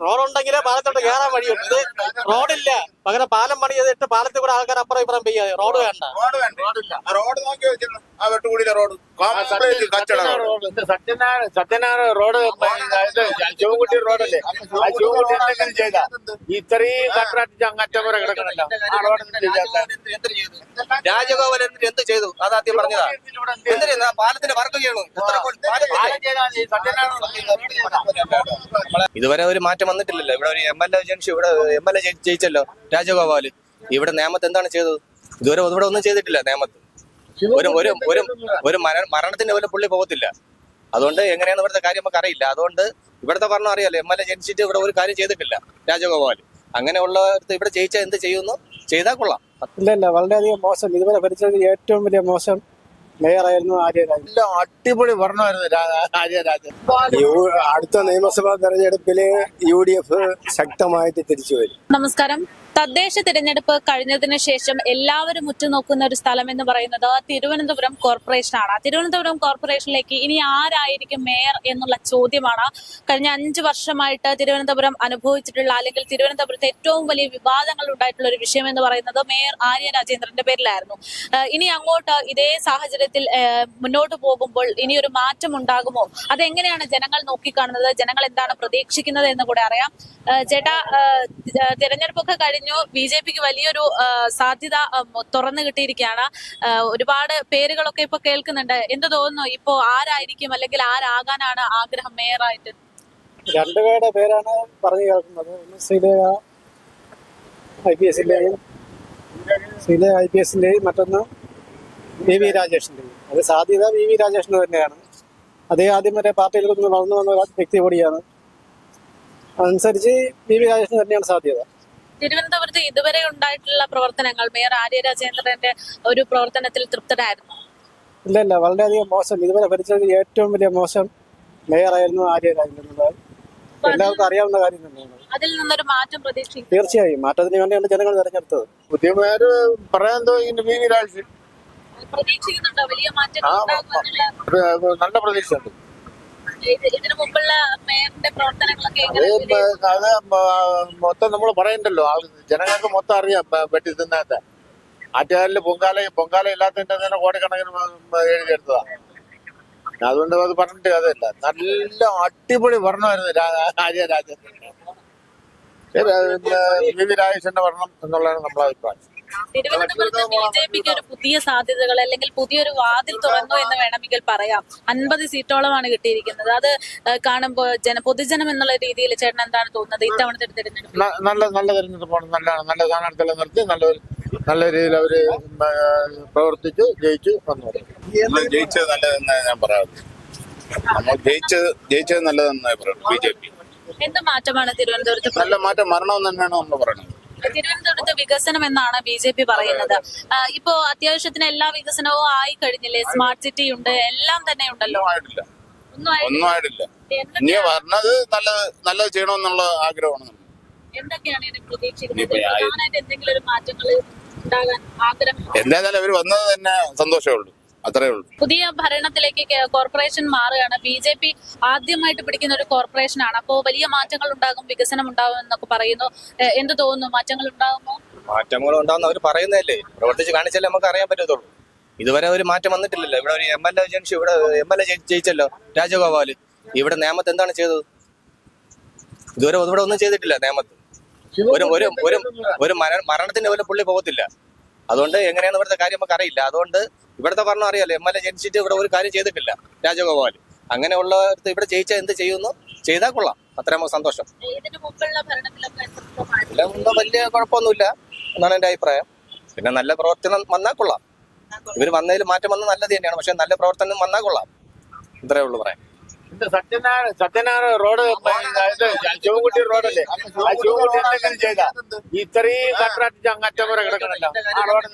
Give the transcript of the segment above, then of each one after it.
റോഡുണ്ടെങ്കിലേ പാലത്തോട്ട് കയറാൻ വഴിയുണ്ട് റോഡില്ല പകരം പാലം പണി ചെയ്തിട്ട് പാലത്തിൽ കൂടെ ആൾക്കാർ അപ്പുറം ഇപ്പുറം പെയ്യാതെ റോഡ് വേണ്ട. റോഡ് വേണ്ട. ആ റോഡ് നോക്കി വെച്ചിരുന്നു ആ വെട്ടുകൂടിയിലെ റോഡ്. കോൺക്രീറ്റ് കച്ചട റോഡ്. സത്യനാരായണ സത്യനാരായണ റോഡ് ചുവക്കുട്ടി റോഡല്ലേ? ആ ചുവക്കുട്ടി എന്തെങ്കിലും ചെയ്ത? ഇത്രയും കട്ടറായിട്ട് അങ്ങറ്റം വരെ കിടക്കണല്ലോ ആ റോഡ് രാജഗോപാൽ എന്നിട്ട് എന്ത് ചെയ്തു? അതാദ്യം പറഞ്ഞതാ. എന്തിനാ പാലത്തിന്റെ വർക്ക് ചെയ്യണു? എത്ര കോടി പാലം ഇതുവരെ ഒരു മാറ്റം വന്നിട്ടില്ലല്ലോ. ഇവിടെ ഒരു എം എൽ എ ജനിച്ചു ഇവിടെ എം എൽ എ ജയിച്ചല്ലോ. രാജഗോപാൽ ഇവിടെ നേമത്ത് എന്താണ് ചെയ്തത്? ഇതുവരെ ഇവിടെ ഒന്നും ചെയ്തിട്ടില്ല നേമത്ത്. ഒരു ഒരു ഒരു ഒരു മരണ മരണത്തിന്റെ പോലെ പുള്ളി പോകത്തില്ല. അതുകൊണ്ട് എങ്ങനെയാണ് ഇവിടുത്തെ കാര്യം നമുക്ക് അറിയില്ല. അതുകൊണ്ട് ഇവിടുത്തെ ഭരണം അറിയാലോ. എം എൽ എ ജനിച്ചിട്ട് ഇവിടെ ഒരു കാര്യം ചെയ്തിട്ടില്ല രാജഗോപാൽ അങ്ങനെയുള്ളവർക്ക് ഇവിടെ ജയിച്ചാൽ എന്ത് ചെയ്യുന്നു? ചെയ്താൽ കൊള്ളാം. ഇല്ല ഇല്ല. വളരെയധികം മോശം. ഇതുവരെ ഭരിച്ചത് ഏറ്റവും വലിയ മോശം മേയറായിരുന്നു ആര്യരാജൻ എല്ലാം അടിപൊളി ഭരണമായിരുന്നു രാ- ആര്യരാജൻ അടുത്ത നിയമസഭാ തെരഞ്ഞെടുപ്പിൽ യു ഡി എഫ് ശക്തമായിട്ട് തിരിച്ചു വരും. നമസ്കാരം. തദ്ദേശ തിരഞ്ഞെടുപ്പ് കഴിഞ്ഞതിന് ശേഷം എല്ലാവരും ഉറ്റുനോക്കുന്ന ഒരു സ്ഥലം എന്ന് പറയുന്നത് തിരുവനന്തപുരം കോർപ്പറേഷനാണ്. തിരുവനന്തപുരം കോർപ്പറേഷനിലേക്ക് ഇനി ആരായിരിക്കും മേയർ എന്നുള്ള ചോദ്യമാണ്. കഴിഞ്ഞ അഞ്ചു വർഷമായിട്ട് തിരുവനന്തപുരം അനുഭവിച്ചിട്ടുള്ള അല്ലെങ്കിൽ തിരുവനന്തപുരത്ത് ഏറ്റവും വലിയ വിവാദങ്ങൾ ഉണ്ടായിട്ടുള്ള ഒരു വിഷയം എന്ന് പറയുന്നത് മേയർ ആര്യ രാജേന്ദ്രന്റെ പേരിലായിരുന്നു. ഇനി അങ്ങോട്ട് ഇതേ സാഹചര്യത്തിൽ മുന്നോട്ട് പോകുമ്പോൾ ഇനി ഒരു മാറ്റം ഉണ്ടാകുമോ അതെങ്ങനെയാണ് ജനങ്ങൾ നോക്കിക്കാണുന്നത്? ജനങ്ങൾ എന്താണ് പ്രതീക്ഷിക്കുന്നത് എന്ന് കൂടെ അറിയാം. ചേട്ടാ തെരഞ്ഞെടുപ്പൊക്കെ കഴിഞ്ഞു. ബി ജെ പിക്ക് വലിയൊരു സാധ്യത തുറന്നു കിട്ടിയിരിക്കുകയാണ്. ഒരുപാട് പേരുകളൊക്കെ ഇപ്പൊ കേൾക്കുന്നുണ്ട്. എന്ത് തോന്നുന്നു? ഇപ്പോ ആരായിരിക്കും? അല്ലെങ്കിൽ ആരാകാനാണ് ആഗ്രഹം മേയറായിട്ട്? രണ്ടുപേരുടെ പേരാണ് പറഞ്ഞു കേൾക്കുന്നത്. ഐ പി എസിന്റെയും മറ്റൊന്ന് വി വി രാജേഷിന്റെയും. അത് സാധ്യത വി വി രാജേഷിന് തന്നെയാണ്. അതേ ആദ്യം വരെ പാർട്ടിയിൽ നിന്ന് വളർന്നു വന്ന വ്യക്തി കൂടിയാണ്. അതനുസരിച്ച് ബി വി രാജേഷിന് തന്നെയാണ് സാധ്യത. തിരുവനന്തപുരത്ത് ഇതുവരെ ഉണ്ടായിട്ടുള്ള പ്രവർത്തനങ്ങൾ മേയർ ആര്യ രാജേന്ദ്രന്റെ ഒരു പ്രവർത്തനത്തിൽ തൃപ്തരായിരുന്നു? ഇല്ല ഇല്ല വളരെയധികം മോശം. ഇതുവരെ ഭരിച്ചത് ഏറ്റവും വലിയ മോശം മേയറായിരുന്നു ആര്യ രാജേന്ദ്രൻ. എല്ലാവർക്കും അറിയാവുന്ന കാര്യം തന്നെയാണ്. അതിൽ നിന്നൊരു മാറ്റം പ്രതീക്ഷിക്കും തീർച്ചയായും. മാറ്റത്തിന് വേണ്ടിയാണ് ജനങ്ങൾ തെരഞ്ഞെടുത്തത്. പുതിയ മേയർ പറയാൻ വി പ്രതീക്ഷിക്കുന്നുണ്ടോ? വലിയ മാറ്റം നല്ല പ്രതീക്ഷയുണ്ട്. ഇതിനു മുമ്പുള്ള മേയറിന്റെ പ്രവർത്തനങ്ങളൊക്കെ അത് മൊത്തം നമ്മൾ പറയണ്ടല്ലോ. ജനങ്ങൾക്ക് മൊത്തം അറിയാം വെട്ടി തിന്നാത്ത. ആറ്റുകാലിൽ പൊങ്കാല പൊങ്കാല ഇല്ലാത്തതിന്റെ തന്നെ കോടിക്കണക്കിന് എഴുതിയെടുത്തതാ അതുകൊണ്ട് അത് പറഞ്ഞിട്ട് കഥയില്ല നല്ല അടിപൊളി ഭരണമായിരുന്നു ആര്യ ആര്യരാജൻ വി വി രാജേഷിന്റെ ഭരണം എന്നുള്ളതാണ് നമ്മളെ അഭിപ്രായം. തിരുവനന്തപുരത്ത് ബി ജെ പിക്ക് ഒരു പുതിയ സാധ്യതകൾ അല്ലെങ്കിൽ പുതിയൊരു വാതിൽ തുറന്നു എന്ന് വേണമെങ്കിൽ പറയാം. അൻപത് സീറ്റോളമാണ് കിട്ടിയിരിക്കുന്നത്. അത് കാണുമ്പോൾ ജന പൊതുജനം എന്നുള്ള രീതിയിൽ ചേട്ടൻ എന്താണ് തോന്നുന്നത്? ഇത്തവണത്തെ തിരഞ്ഞെടുപ്പ് നല്ല നല്ല തിരഞ്ഞെടുപ്പാണ് നല്ലതാണ്. നല്ല സ്ഥാനാർത്ഥികളെ നിർത്തി നല്ല നല്ല രീതിയിൽ അവർ പ്രവർത്തിച്ചു ജയിച്ചു വന്നു. ജയിച്ചത് നല്ലതെന്ന് ഞാൻ പറയാം നമ്മൾ ജയിച്ചത് ജയിച്ചത് നല്ലതെന്ന് പറയുന്നത്. B J P. എന്ത് മാറ്റമാണ് തിരുവനന്തപുരത്ത് നല്ല മാറ്റം വരണമെന്ന് തന്നെയാണ് നമ്മൾ പറയുന്നത്. തിരുവനന്തപുരത്ത് വികസനം എന്നാണ് ബി ജെ പി പറയുന്നത്. ഇപ്പോ അത്യാവശ്യത്തിന് എല്ലാ വികസനവും ആയി കഴിഞ്ഞില്ലേ സ്മാർട്ട് സിറ്റി ഉണ്ട്. എല്ലാം തന്നെ ഉണ്ടല്ലോ. ഒന്നും ആയിട്ടില്ല. ഒന്നും ആയി ഒന്നും ആയിട്ടില്ല. ഇനി എന്തൊക്കെയാണ് വരണത് നല്ലത് ചെയ്യണമെന്നുള്ള ആഗ്രഹമാണ്. എന്തൊക്കെയാണ് ഇനി പ്രതീക്ഷിക്കുന്നത്? എന്തെങ്കിലും ഒരു മാറ്റങ്ങൾ ഉണ്ടാകാൻ ആഗ്രഹം? എന്തായാലും അവർ വന്നത് തന്നെ സന്തോഷമേ ഉള്ളൂ. അത്രേ ഉള്ളൂ. പുതിയ ഭരണത്തിലേക്ക് കോർപ്പറേഷൻ മാറുകയാണ്. ബി ജെ പി ആദ്യമായിട്ട് പിടിക്കുന്ന ഒരു കോർപ്പറേഷൻ ആണ് അപ്പോൾ വലിയ മാറ്റങ്ങൾ ഉണ്ടാകും വികസനം ഉണ്ടാകും എന്നൊക്കെ പറയുന്നു. എന്ത് തോന്നുന്നു? മാറ്റങ്ങൾ ഉണ്ടാകുമോ? മാറ്റങ്ങൾ ഉണ്ടാകുന്ന അവർ പറയുന്നതല്ലേ. പ്രവർത്തിച്ച് കാണിച്ചാലേ നമുക്ക് അറിയാൻ പറ്റത്തുള്ളൂ. ഇതുവരെ ഒരു മാറ്റം വന്നിട്ടില്ലല്ലോ. ഇവിടെ ഒരു എം എൽ എ ജംഗ്ഷൻ ഇവിടെ എം എൽ എ ജയിച്ചല്ലോ രാജഗോപാൽ. ഇവിടെ നിയമത്ത് എന്താണ് ചെയ്തത്? ഇതുവരെ ഇവിടെ ഒന്നും ചെയ്തിട്ടില്ല നിയമത്ത് ഒരു ഒരു ഒരു ഒരു മരണത്തിന്റെ പോലെ പുള്ളി പോകത്തില്ല. അതുകൊണ്ട് എങ്ങനെയാണ് ഇവിടുത്തെ കാര്യം നമുക്ക് അറിയില്ല. അതുകൊണ്ട് ഇവിടുത്തെ ഭരണം അറിയാലോ. എം എൽ എ ജനിച്ചിട്ട് ഇവിടെ ഒരു കാര്യം ചെയ്തിട്ടില്ല രാജഗോപാൽ. അങ്ങനെയുള്ളവർക്ക് ഇവിടെ ജയിച്ചാൽ എന്ത് ചെയ്യുന്നു? ചെയ്താൽ കൊള്ളാം. അത്ര നമുക്ക് സന്തോഷം? എല്ലാം വലിയ കുഴപ്പമൊന്നുമില്ല എന്നാണ് എന്റെ അഭിപ്രായം. പിന്നെ നല്ല പ്രവർത്തനം വന്നാൽ കൊള്ളാം. ഇവർ വന്നതിൽ മാറ്റം വന്നത് നല്ലത് തന്നെയാണ്. പക്ഷെ നല്ല പ്രവർത്തനം വന്നാൽ കൊള്ളാം. ഇത്രയേ ഉള്ളൂ പറയാൻ. ഇത് സത്യനാരായണ സത്യനാരായണ റോഡ് ശിവൻകുട്ടി റോഡല്ലേ? ആ ശിവൻകുട്ടി എന്തെങ്കിലും ചെയ്ത? ഇത്രയും കട്ടറായിട്ട് അങ്ങറ്റം വരെ കിടക്കണല്ലോ ആ റോഡ്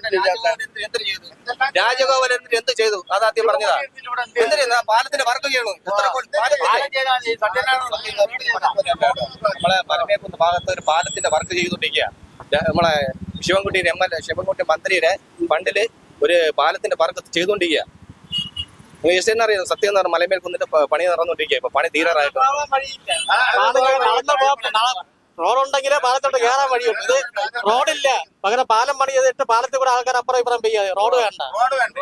രാജഗോപാൽ എന്ത് ചെയ്തു? അതാദ്യം പറഞ്ഞതാ. എന്തിനാ പാലത്തിന്റെ വർക്ക് ചെയ്യണു? നമ്മളെ മലമേക്കുന്ന് ഭാഗത്ത് ഒരു പാലത്തിന്റെ വർക്ക് ചെയ്തുകൊണ്ടിരിക്കുക നമ്മളെ Sivankutty M L A Sivankutty മന്ത്രിയുടെ ഫണ്ടിൽ ഒരു പാലത്തിന്റെ വർക്ക് ചെയ്തുകൊണ്ടിരിക്കുക നിങ്ങൾ ജസ്റ്റ് തന്നെ അറിയാം. സത്യം എന്ന് പറഞ്ഞാൽ മലമേൽ കുന്നിന്റെ പണി നടന്നുകൊണ്ടിരിക്കുക ഇപ്പൊ പണി തീരാറായിട്ട് റോഡുണ്ടെങ്കിലേ പാലത്തോട്ട് കയറാൻ വഴിയുണ്ട് ഇത് റോഡില്ല. പകരം പാലം പണി ചെയ്തിട്ട് പാലത്തിൽ കൂടെ ആൾക്കാർ അപ്പുറം ഇപ്പുറം പെയ്യാതെ റോഡ് വേണ്ട. റോഡ് വേണ്ട.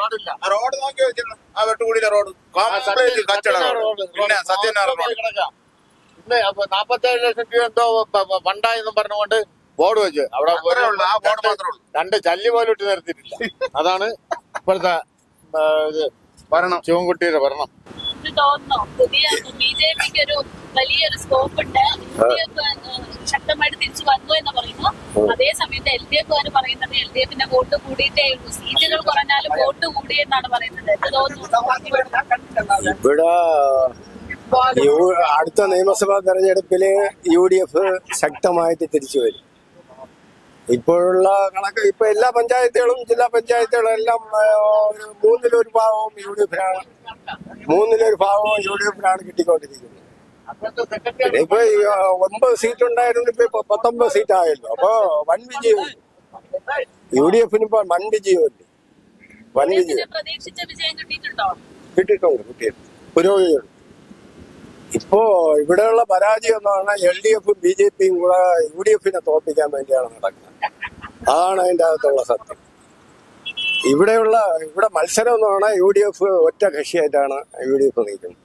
ആ റോഡ് നോക്കി ആ വെട്ടുകൂടിയിലെ റോഡ്. പിന്നെ സത്യനാരായണ റോഡ്. നാപ്പത്തേഴ് ലക്ഷം രൂപ എന്തോ ഫണ്ടായെന്നും പറഞ്ഞുകൊണ്ട് ബോർഡ് വെച്ച് അവിടെ രണ്ട് ചല്ലി പോലും ഇട്ട് നിർത്തിയിട്ടില്ല. അതാണ് ഇപ്പോഴത്തെ ഇത് വരണം ശിവൻകുട്ടിയുടെ വരണം തോന്നുന്നു പുതിയ ബി ജെ പിക്ക് ഒരു വലിയൊരു സ്കോപ്പ് ഉണ്ട് ശക്തമായിട്ട് തിരിച്ചു വന്നു എന്ന് പറയുന്നു. അതേ സമയത്ത് എൽ ഡി എഫ് പറയുന്നത് എൽ ഡി എഫിന്റെ വോട്ട് കൂടിയിട്ടേ ഉള്ളൂ. സീറ്റുകൾ കുറഞ്ഞാലും വോട്ട് കൂടിയെന്നാണ് പറയുന്നത്. എന്ത് തോന്നുന്നു ഇവിടെ അടുത്ത നിയമസഭാ തെരഞ്ഞെടുപ്പിൽ യു ഡി എഫ് ശക്തമായിട്ട് തിരിച്ചു വരും. ഇപ്പോഴുള്ള കണക്ക് ഇപ്പൊ എല്ലാ പഞ്ചായത്തുകളും ജില്ലാ പഞ്ചായത്തുകളും എല്ലാം ഒരു മൂന്നിലൊരു ഭാഗവും യു ഡി എഫിനാണ് മൂന്നിലൊരു ഭാഗവും യു ഡി എഫിനാണ് കിട്ടിക്കൊണ്ടിരിക്കുന്നത്. പിന്നെ ഇപ്പൊ ഒമ്പത് സീറ്റ് ഉണ്ടായിരുന്നു ഇപ്പൊ പത്തൊമ്പത് സീറ്റ് ആയല്ലോ. അപ്പൊ വൺ വിജയം യു ഡി എഫിന് ഇപ്പൊ വൺ വിജയമല്ലേ വൻ വിജയം. കിട്ടിയിട്ടുണ്ട് കിട്ടിയിട്ടുണ്ട്. പുരോഗതിയുണ്ട്. ഇപ്പോ ഇവിടെയുള്ള പരാജയം എന്ന് പറഞ്ഞാൽ എൽ ഡി എഫും ബി ജെ പിയും കൂടെ യു ഡി എഫിനെ തോൽപ്പിക്കാൻ വേണ്ടിയാണ് നടക്കുന്നത്. അതാണ് അതിന്റെ അകത്തുള്ള സത്യം. ഇവിടെയുള്ള ഇവിടെ മത്സരം എന്ന് പറഞ്ഞാൽ യു ഡി എഫ് ഒറ്റ കക്ഷിയായിട്ടാണ് യു ഡി എഫ് നിൽക്കുന്നത്.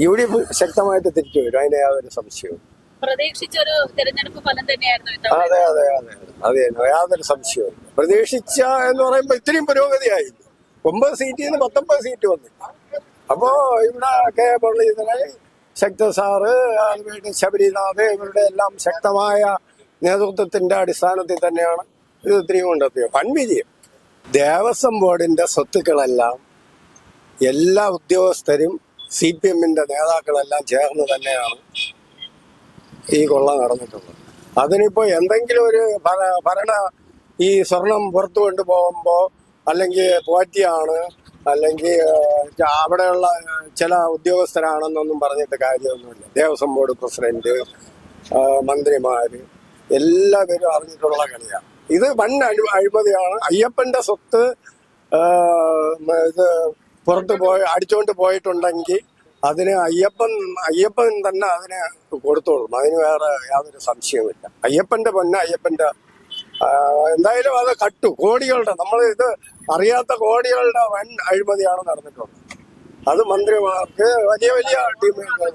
യു ഡി എഫ് ശക്തമായിട്ട് തിരിച്ചു വരും അതിന് യാതൊരു സംശയവും. പ്രതീക്ഷിച്ച ഒരു തെരഞ്ഞെടുപ്പ് ഫലം തന്നെയായിരുന്നു അതെ അതെ അതെ അതെ. യാതൊരു സംശയവും. പ്രതീക്ഷിച്ച എന്ന് പറയുമ്പോ ഇത്രയും പുരോഗതിയായി ഒമ്പത് സീറ്റിൽ നിന്ന് പത്തൊമ്പത് സീറ്റ് വന്നു അപ്പോ ഇവിടെ കെ മുരളീധരൻ ശക്ത സാറ് അതുപോലെ ശബരിനാഥ് ഇവരുടെ എല്ലാം ശക്തമായ നേതൃത്വത്തിന്റെ അടിസ്ഥാനത്തിൽ തന്നെയാണ് ഇത് ഇത്രയും കൊണ്ടെത്തിയത്. വൻ വിജയം ദേവസ്വം ബോർഡിന്റെ സ്വത്തുക്കളെല്ലാം എല്ലാ ഉദ്യോഗസ്ഥരും സി പി എമ്മിന്റെ നേതാക്കളെല്ലാം ചേർന്ന് തന്നെയാണ് ഈ കൊള്ള നടന്നിട്ടുള്ളത്. അതിനിപ്പോ എന്തെങ്കിലും ഒരു ഭര- ഭരണ ഈ സ്വർണം പുറത്തു കൊണ്ടുപോകുമ്പോ അല്ലെങ്കിൽ പോറ്റിയാണ് അല്ലെങ്കിൽ അവിടെയുള്ള ചില ഉദ്യോഗസ്ഥരാണെന്നൊന്നും പറഞ്ഞിട്ട് കാര്യമൊന്നുമില്ല. ദേവസ്വം ബോർഡ് പ്രസിഡന്റ് മന്ത്രിമാര് എല്ലാവരും അറിഞ്ഞിട്ടുള്ള കളിയാണ് ഇത് വൻ അഴി അഴിമതിയാണ്. അയ്യപ്പന്റെ സ്വത്ത് ഇത് പുറത്ത് പോയി അടിച്ചുകൊണ്ട് പോയിട്ടുണ്ടെങ്കിൽ അതിന് അയ്യപ്പൻ അയ്യപ്പൻ തന്നെ അതിനെ കൊടുത്തോളും. അതിന് വേറെ യാതൊരു സംശയവുമില്ല. അയ്യപ്പന്റെ പൊന്ന അയ്യപ്പന്റെ എന്തായാലും അത് കട്ടു. കോടികളുടെ നമ്മൾ ഇത് അറിയാത്ത കോടികളുടെ വൻ അഴിമതിയാണ് നടന്നിട്ടുള്ളത്. അത് മന്ത്രിമാർക്ക് വലിയ വലിയ ടീമുകൾ